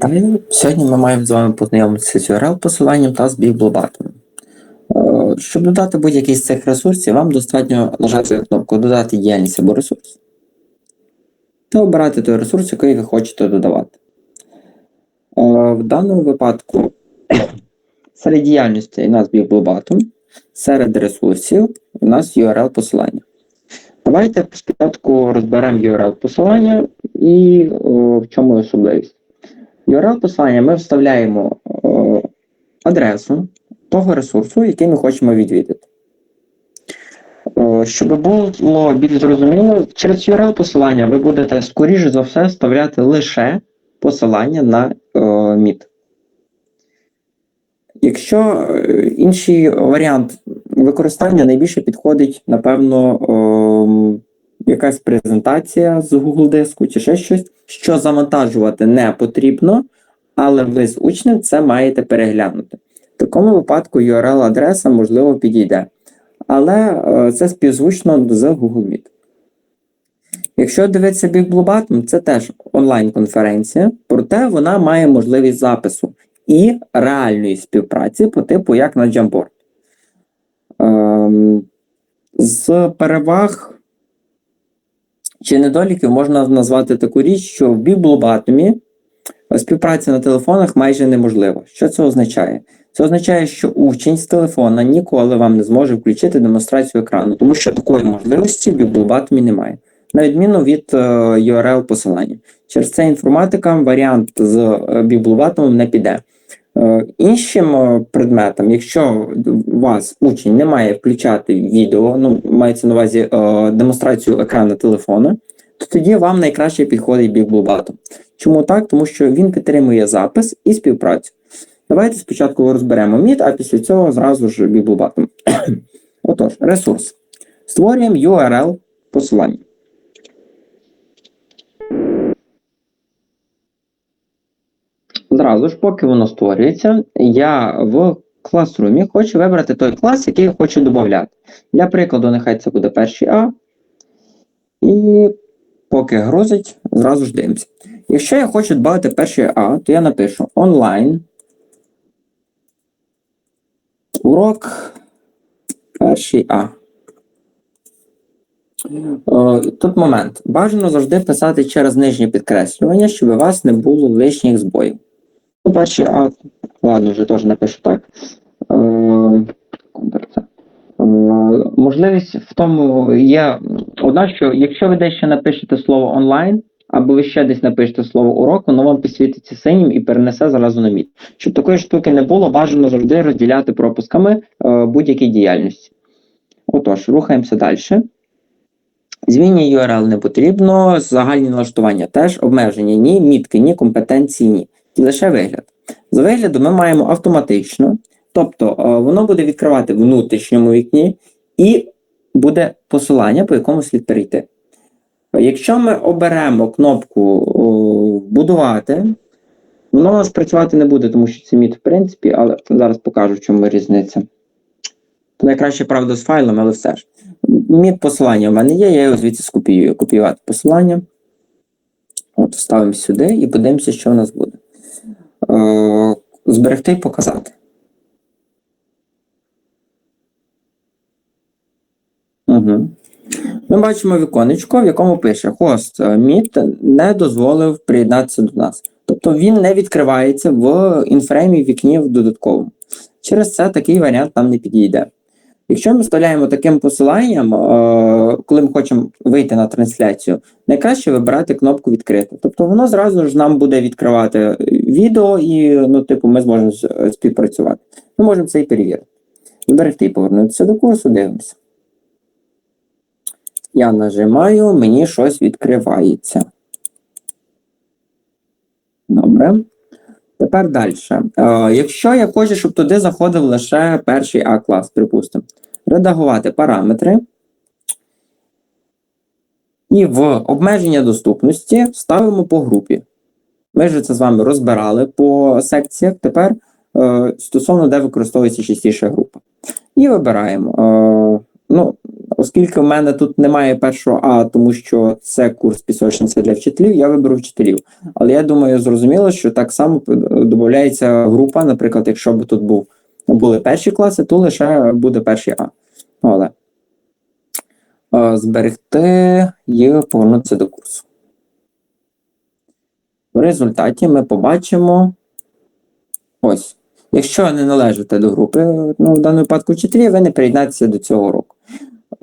Вітаю! Сьогодні ми маємо з вами познайомитися з URL-посиланням та з біблобатом. Е, Щоб додати будь-який з цих ресурсів, вам достатньо нажати кнопку Додати діяльність або ресурс та обирати той ресурс, який ви хочете додавати. Е, В даному випадку серед діяльності у нас біблобатом, серед ресурсів у нас URL-посилання. Давайте спочатку розберемо URL-посилання і о, в чому особливість. URL посилання ми вставляємо о, адресу того ресурсу, який ми хочемо відвідати. О, щоб було більш зрозуміло, через URL посилання ви будете, скоріше за все, вставляти лише посилання на о, міт. Якщо е, інший варіант використання найбільше підходить, напевно, о, якась презентація з Google диску чи ще щось, що завантажувати не потрібно, але ви з учнем це маєте переглянути. В такому випадку URL-адреса, можливо, підійде. Але е, це співзвучно з Google Meet. Якщо дивитися BigBlueButton, це теж онлайн-конференція, проте вона має можливість запису і реальної співпраці по типу як на Jamboard. Ем, з переваг чи недоліків можна назвати таку річ, що в біблобатомі співпраця на телефонах майже неможлива. Що це означає? Це означає, що учень з телефона ніколи вам не зможе включити демонстрацію екрану, тому що такої можливості в біблобатомі немає. На відміну від е, URL посилання. Через це інформатикам варіант з е, біблобатомом не піде. Е, Іншим е, предметом, якщо у вас учень не має включати відео, ну мається на увазі е, демонстрацію екрану телефона, то тоді вам найкраще підходить BigBlueButton. Чому так? Тому що він підтримує запис і співпрацю. Давайте спочатку розберемо Meet, а після цього зразу ж BigBlueButton. Отож, ресурс. Створюємо URL посилання. Зразу ж, поки воно створюється, я в класрумі хочу вибрати той клас, який я хочу додати. Для прикладу, нехай це буде перший А. І поки грузить, зразу ж дивимося. Якщо я хочу додати перший А, то я напишу онлайн. Урок перший А. Тут момент. Бажано завжди писати через нижнє підкреслювання, щоб у вас не було лишніх збоїв. Перший А, ладно, вже теж напишу так. Е, Е, Можливість в тому є одна, що якщо ви дещо напишете слово онлайн, або ви ще десь напишете слово урок, воно вам підсвітиться синім і перенесе зразу на міт. Щоб такої штуки не було, бажано завжди розділяти пропусками е, будь-які діяльності. Отож, рухаємося далі. Змінні URL не потрібно, загальні налаштування теж, обмеження ні, мітки ні, компетенції ні. Лише вигляд. За вигляду ми маємо автоматично, тобто е, воно буде відкривати в внутрішньому вікні і буде посилання, по якому слід перейти. Якщо ми оберемо кнопку Будувати, воно у нас працювати не буде, тому що це міт, в принципі, але зараз покажу, в чому різниця. Найкраще, правда, з файлом, але все ж. Міт посилання в мене є, я його звідси скопіюю. Копіювати посилання. От, Вставимо сюди і подивимося, що в нас буде. Е, зберегти і показати. Угу. Ми бачимо віконечко, в якому пише хост Міт не дозволив приєднатися до нас. Тобто він не відкривається в інфреймі вікні в додатковому. Через це такий варіант нам не підійде. Якщо ми вставляємо таким посиланням, е, коли ми хочемо вийти на трансляцію, найкраще вибирати кнопку відкрити. Тобто воно зразу ж нам буде відкривати відео, і ну, типу, ми зможемо співпрацювати. Ми можемо це і перевірити. Зберегти і повернутися до курсу, дивимося. Я нажимаю, мені щось відкривається. Добре. Тепер далі. Е, якщо я хочу, щоб туди заходив лише перший А-клас, припустимо, редагувати параметри. І в обмеження доступності ставимо по групі. Ми вже це з вами розбирали по секціях. Тепер е, стосовно де використовується частіше група. І вибираємо. Е, ну, оскільки в мене тут немає першого А, тому що це курс пісочниця для вчителів, я виберу вчителів. Але я думаю, зрозуміло, що так само додається група, наприклад, якщо б тут був, були перші класи, то лише буде перший А. Але е, зберегти і повернутися до курсу. В результаті ми побачимо ось. Якщо не належите до групи, ну, в даному випадку вчителів, ви не приєднаєтеся до цього уроку.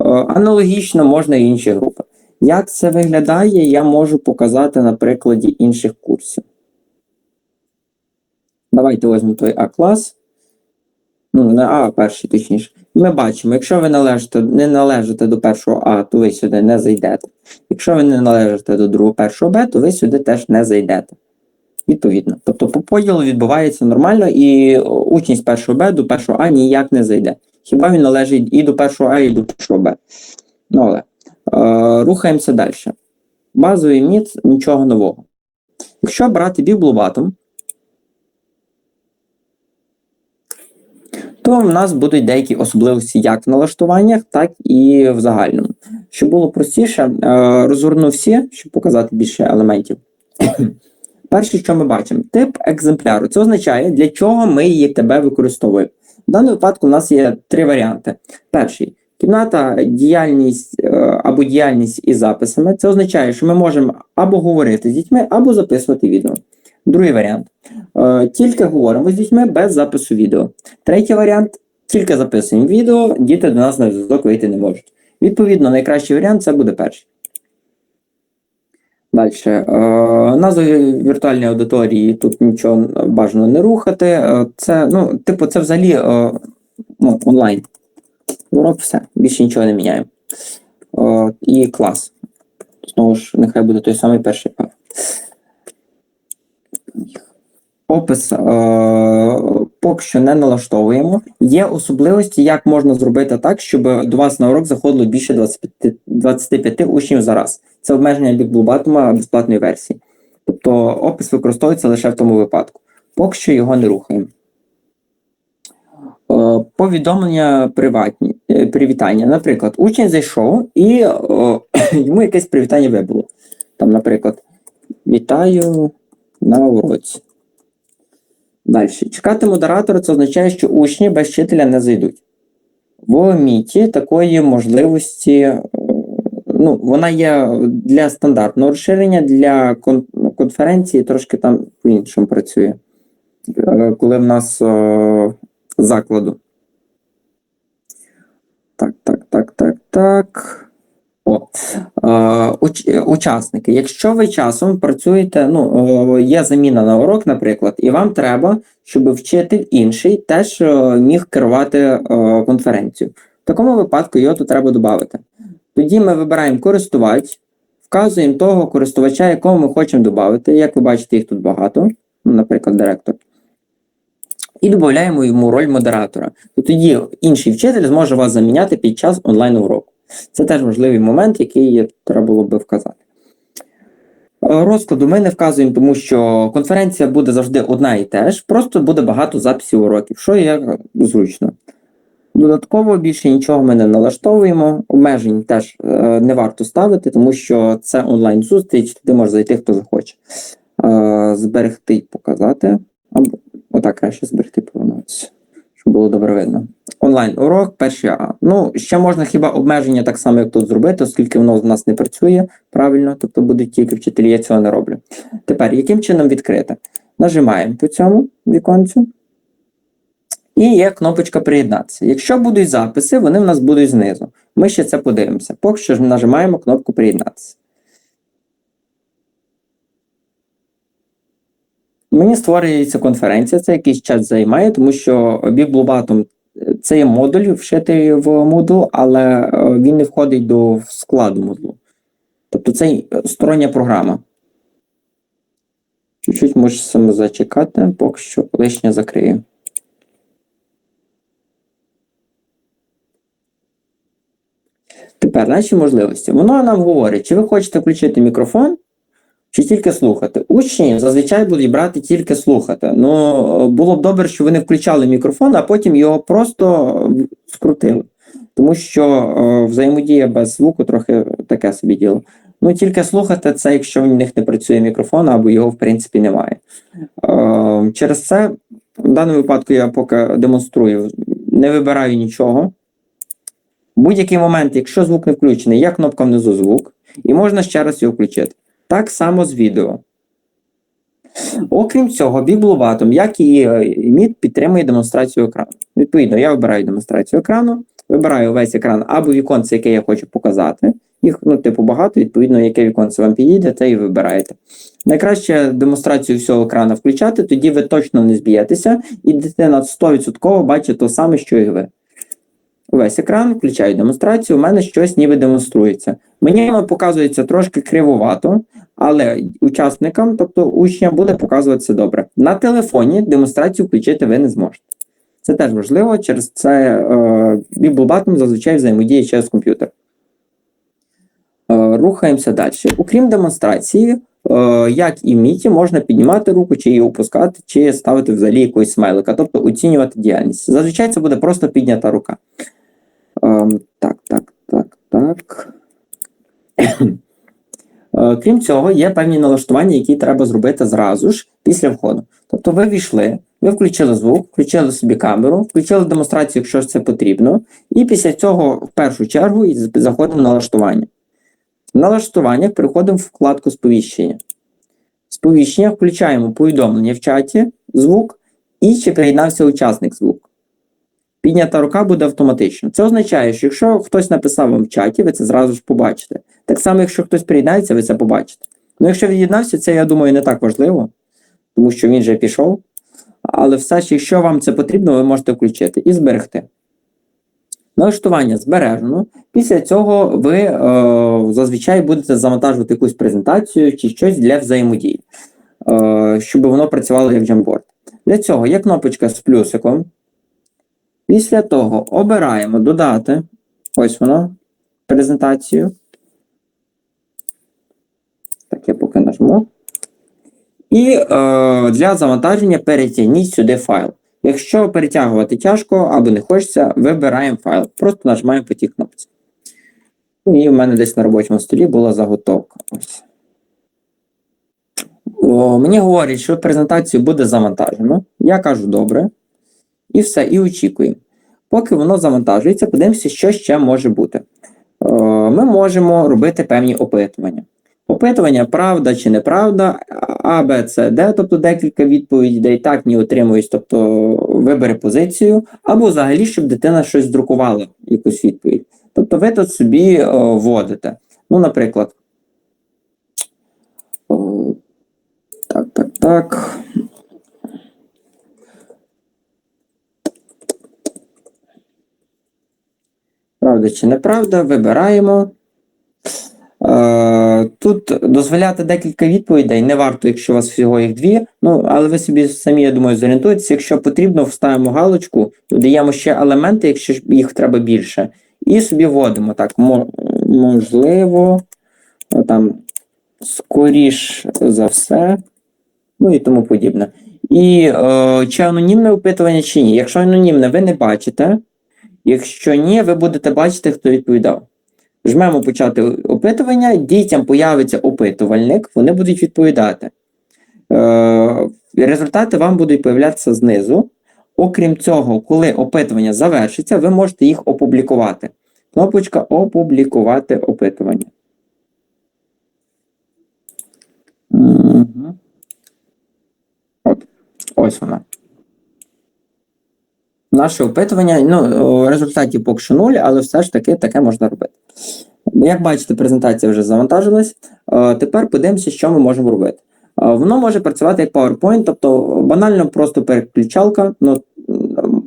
Е, Аналогічно можна і інші групи. Як це виглядає, я можу показати на прикладі інших курсів. Давайте візьмемо той А-клас. Ну, не А, а перший, точніше. Ми бачимо, якщо ви належите, не належите до першого А, то ви сюди не зайдете. Якщо ви не належите до другого першого Б, то ви сюди теж не зайдете. Відповідно. Тобто по поділу відбувається нормально, і з першого Б до першого А ніяк не зайде. Хіба він належить і до першого А, і до першого Б. Ну, але е, рухаємося далі. Базовий міц нічого нового. Якщо брати біблубатом, то в нас будуть деякі особливості як в налаштуваннях, так і в загальному. Щоб було простіше, е, розгорну всі, щоб показати більше елементів. Перше, що ми бачимо, тип екземпляру. Це означає, для чого ми її тебе використовуємо. В даному випадку у нас є три варіанти. Перший кімната, діяльність е, або діяльність із записами. Це означає, що ми можемо або говорити з дітьми, або записувати відео. Другий варіант. Е, Тільки говоримо з дітьми без запису відео. Третій варіант тільки записуємо відео, діти до нас на зв'язок вийти не можуть. Відповідно, найкращий варіант це буде перший. Далі. Е, назви віртуальної аудиторії тут нічого бажано не рухати. Е, Це, ну, типу, це взагалі е, ну, онлайн. Урок все, більше нічого не міняємо. І клас. Знову ж, нехай буде той самий перший А. Опис поки що не налаштовуємо. Є особливості, як можна зробити так, щоб до вас на урок заходило більше 25, 25 учнів за раз. Це обмеження бікблубатума безплатної версії. Тобто опис використовується лише в тому випадку. Поки що його не рухаємо. Е, Повідомлення приватні, е, привітання. Наприклад, учень зайшов і о, йому якесь привітання вибуло. Там, наприклад, вітаю на уроці. Далі. Чекати модератора це означає, що учні без вчителя не зайдуть. В міті такої можливості, е, ну, вона є для стандартного розширення, для кон- конференції трошки там по-іншому працює. Е, Коли в нас е, закладу. Так, так, так, так, так. О, е, уч- учасники. Якщо ви часом працюєте, ну, е, є заміна на урок, наприклад, і вам треба, щоб вчитель інший теж міг керувати конференцію. В такому випадку його тут треба додати. Тоді ми вибираємо користувач, вказуємо того користувача, якого ми хочемо додати. Як ви бачите, їх тут багато, ну, наприклад, директор. І додаємо йому роль модератора. То тоді інший вчитель зможе вас заміняти під час онлайн-уроку. Це теж важливий момент, який треба було би вказати. Е, Розкладу ми не вказуємо, тому що конференція буде завжди одна і те ж, просто буде багато записів уроків, що є зручно. Додатково більше нічого ми не налаштовуємо, обмежень теж е, не варто ставити, тому що це онлайн-зустріч, туди може зайти хто захоче. Е, зберегти і показати. Або отак краще зберегти повернутися, щоб було добре видно. Онлайн урок, перший А. Ну, ще можна хіба обмеження так само, як тут зробити, оскільки воно в нас не працює правильно, тобто будуть тільки вчителі, я цього не роблю. Тепер, яким чином відкрити? Нажимаємо по цьому віконцю. І є кнопочка приєднатися. Якщо будуть записи, вони в нас будуть знизу. Ми ще це подивимося. Поки що нажимаємо кнопку приєднатися. Мені створюється конференція, це якийсь час займає, тому що біблубатом це є модуль вшитий в Moodle, але е, він не входить до складу Moodle. Тобто це стороння програма. Чуть-чуть можемо зачекати, поки що лишнє закрию. Тепер наші можливості. Воно нам говорить, чи ви хочете включити мікрофон, чи тільки слухати. Учні зазвичай будуть брати тільки слухати. Ну, було б добре, що вони включали мікрофон, а потім його просто скрутили. тому що е, взаємодія без звуку трохи таке собі діло. Ну, тільки слухати це, якщо в них не працює мікрофон, або його, в принципі, немає. Е, через це, в даному випадку, я поки демонструю, не вибираю нічого. Будь-який момент, якщо звук не включений, є кнопка внизу звук, і можна ще раз його включити. Так само з відео. Окрім цього, біблубатом, як і MIT, підтримує демонстрацію екрану. Відповідно, я вибираю демонстрацію екрану, вибираю весь екран або віконце, яке я хочу показати. Їх, ну, типу, багато, відповідно, яке віконце вам підійде, те і вибираєте. Найкраще демонстрацію всього екрану включати, тоді ви точно не зб'єтеся, і дитина 100% бачить те саме, що і ви. Весь екран, включаю демонстрацію, у мене щось ніби демонструється. Мені воно показується трошки кривовато, але учасникам, тобто учням, буде показуватися добре. На телефоні демонстрацію включити ви не зможете. Це теж важливо, через це е, зазвичай взаємодіє через комп'ютер. Е, рухаємося далі. Окрім демонстрації, е, як і в міті, можна піднімати руку, чи її опускати, чи ставити взагалі якогось смайлика, тобто оцінювати діяльність. Зазвичай це буде просто піднята рука. Е, так, так, так, так. Е, Крім цього, є певні налаштування, які треба зробити зразу ж після входу. Тобто ви війшли, ви включили звук, включили собі камеру, включили демонстрацію, якщо це потрібно, і після цього в першу чергу заходимо в налаштування. В налаштуваннях переходимо в вкладку сповіщення. Сповіщення включаємо повідомлення в чаті, звук і чи приєднався учасник звук. Піднята рука буде автоматично. Це означає, що якщо хтось написав вам в чаті, ви це зразу ж побачите. Так само, якщо хтось приєднається, ви це побачите. Ну, якщо від'єднався, це, я думаю, не так важливо, тому що він вже пішов. Але все ж, якщо вам це потрібно, ви можете включити і зберегти. Налаштування збережено. Після цього ви е, зазвичай будете завантажувати якусь презентацію чи щось для взаємодії, е, щоб воно працювало як Jamboard. Для цього є кнопочка з плюсиком. Після того обираємо додати. Ось воно, презентацію. Так, я поки нажму. І е, для завантаження перетягніть сюди файл. Якщо перетягувати тяжко або не хочеться, вибираємо файл. Просто нажимаємо по тій кнопці. Ну, І в мене десь на робочому столі була заготовка. Ось. О, мені говорять, що презентацію буде завантажено. Я кажу добре. І все, і очікуємо. Поки воно завантажується, подивимося, що ще може бути. Е, Ми можемо робити певні опитування. Опитування, правда чи неправда, А, Б, С, Д, тобто декілька відповідей, так ні отримують, тобто вибери позицію, або взагалі, щоб дитина щось друкувала, якусь відповідь. Тобто ви тут собі о, вводите. Ну, наприклад. О, так, так, так. Правда чи неправда, вибираємо. Е, Тут дозволяти декілька відповідей не варто, якщо у вас всього їх дві. Ну, але ви собі самі, я думаю, зорієнтуєтеся. Якщо потрібно, вставимо галочку, додаємо ще елементи, якщо їх треба більше. І собі вводимо так. Можливо, там, скоріш за все, ну і тому подібне. І е, чи анонімне опитування, чи ні. Якщо анонімне, ви не бачите. Якщо ні, ви будете бачити, хто відповідав. Жмемо почати опитування, дітям появиться опитувальник, вони будуть відповідати. Е, Результати вам будуть появлятися знизу. Окрім цього, коли опитування завершиться, ви можете їх опублікувати. Кнопочка Опублікувати опитування. От. Ось вона. Наше опитування, ну, в результаті поки що нуль, але все ж таки таке можна робити. Як бачите, презентація вже завантажилась. Тепер подивимося, що ми можемо робити. Воно може працювати як PowerPoint, тобто банально просто переключалка, ну,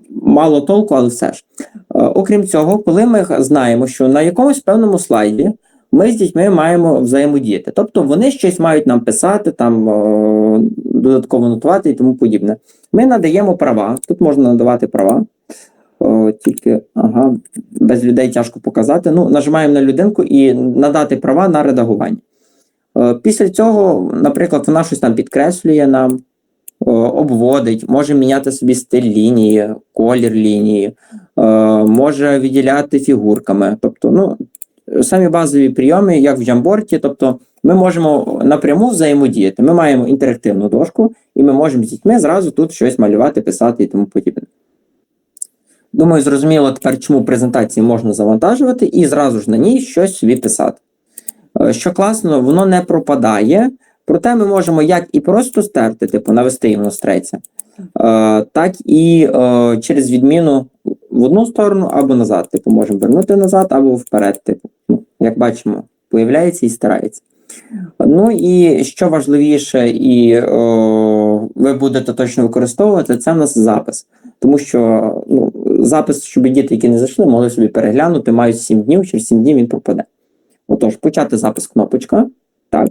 мало толку, але все ж. Окрім цього, коли ми знаємо, що на якомусь певному слайді ми з дітьми маємо взаємодіяти. Тобто вони щось мають нам писати, там додатково нотувати і тому подібне. Ми надаємо права. Тут можна надавати права. О, Тільки ага, без людей тяжко показати. Ну, Нажимаємо на людинку і надати права на редагування. О, після цього, наприклад, вона щось там підкреслює нам, о, обводить, може міняти собі стиль лінії, колір лінії. Може відділяти фігурками. Тобто, ну, самі базові прийоми, як в Jamboard, тобто ми можемо напряму взаємодіяти. Ми маємо інтерактивну дошку, і ми можемо з дітьми зразу тут щось малювати, писати і тому подібне. Думаю, зрозуміло тепер, чому презентації можна завантажувати і зразу ж на ній щось собі писати. Е, Що класно, воно не пропадає, проте ми можемо як і просто стерти, типу навести ілюстрація, е, так і е, через відміну в одну сторону або назад. Типу, можемо вернути назад або вперед. Типу, як бачимо, появляється і стирається. Ну і що важливіше, і о, ви будете точно використовувати, це в нас запис. Тому що ну, запис, щоб діти, які не зайшли, могли собі переглянути, мають 7 днів, через 7 днів він пропаде. Отож, почати запис кнопочка. Так.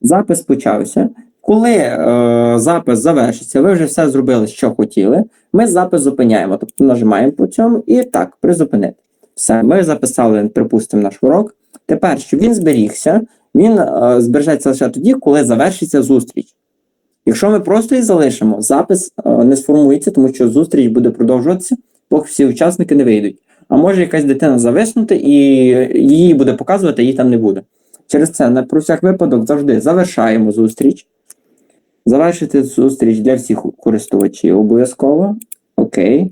Запис почався. Коли е, запис завершиться, ви вже все зробили, що хотіли. Ми запис зупиняємо. Тобто нажимаємо по цьому і так, призупинити. Все, ми записали, припустимо, наш урок. Тепер, щоб він зберігся, він е, збережеться лише тоді, коли завершиться зустріч. Якщо ми просто її залишимо, запис е, не сформується, тому що зустріч буде продовжуватися, поки всі учасники не вийдуть. А може якась дитина зависнути і її буде показувати, а її там не буде. Через це, на про всяк випадок, завжди завершаємо зустріч. Завершити зустріч для всіх користувачів обов'язково. Окей.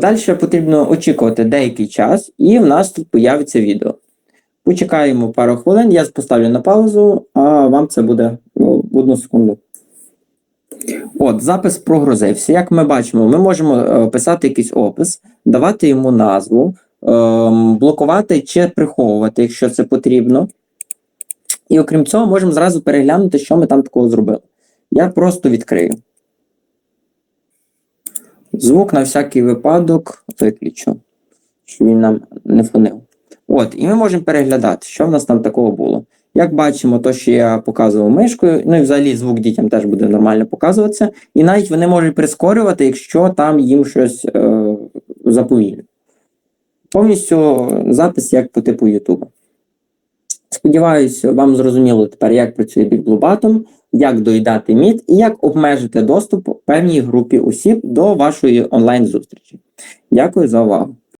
Далі потрібно очікувати деякий час, і в нас тут появиться відео. Почекаємо пару хвилин, я поставлю на паузу, а вам це буде ну, одну секунду. От, запис прогрузився. Як ми бачимо, ми можемо е, писати якийсь опис, давати йому назву, е, блокувати чи приховувати, якщо це потрібно. І окрім цього, можемо зразу переглянути, що ми там такого зробили. Я просто відкрию. Звук на всякий випадок виключу, щоб він нам не фонив. От, і ми можемо переглядати, що в нас там такого було. Як бачимо, то, що я показував мишкою, ну і взагалі звук дітям теж буде нормально показуватися. І навіть вони можуть прискорювати, якщо там їм щось е, заповільнює. Повністю запис як по типу YouTube. Сподіваюсь, вам зрозуміло тепер, як працює біблубатом, як доїдати мід і як обмежити доступ певній групі осіб до вашої онлайн-зустрічі. Дякую за увагу.